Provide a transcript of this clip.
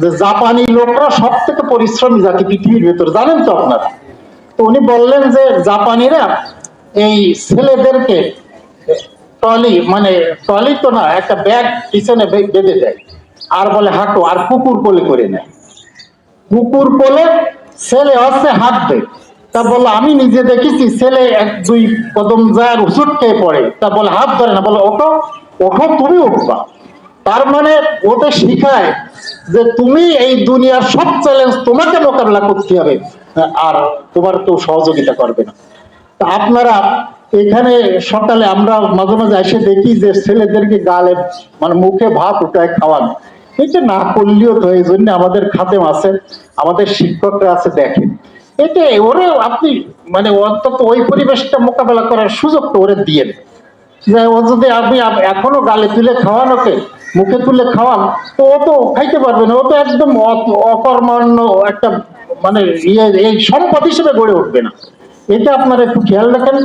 যে জাপানি লোকরা সব থেকে পরিশ্রমী জাতি পৃথিবীর ভেতর, জানেন তো আপনারা? তো উনি বললেন যে জাপানিরা এই ছেলেদেরকে ট্রলি মানে ট্রলি তো না, একটা ব্যাগ পিছনে বেঁধে দেয়। আর বলে হাঁটো, আর কুকুর কোলে করে নেয়। কুকুর কোলে ছেলে হচ্ছে হাঁটবে। তা বলে, আমি নিজে দেখেছি ছেলে এক, দুই কদম যায় উচুট খেয়ে পড়ে। তা বলে, হাত ধরে না। বলে, ওঠো ওঠো, তুমি উঠবা। তার মানে ওদের শিখায় যে তুমি এই দুনিয়ার সব চ্যালেঞ্জ তোমাকে মোকাবেলা করতে হবে। আর তোমার কেউ সহযোগিতা করবে না। তা আপনারা এখানে সকালে আমরা মাঝে মাঝে এসে দেখি যে ছেলেদেরকে গালে মানে মুখে ভাত উঠায় খাওয়ানো। এটা না করলেও তো এই জন্য আমাদের খাতেম আছে, আমাদের শিক্ষকরা আছে, দেখেন। এটা ওরে আপনি মানে অন্তত ওই পরিবেশটা মোকাবেলা করার সুযোগটা ওরে দিয়ে যে ও যদি আপনি এখনও গালে তুলে খাওয়ানোকে মুখে তুলে খাওয়ান তো ও তো খাইতে পারবে না, ও তো একদম অকর্মান্য একটা মানে ইয়ে এই সম্পদ হিসেবে গড়ে উঠবে না। এটা আপনারা একটু খেয়াল রাখেন।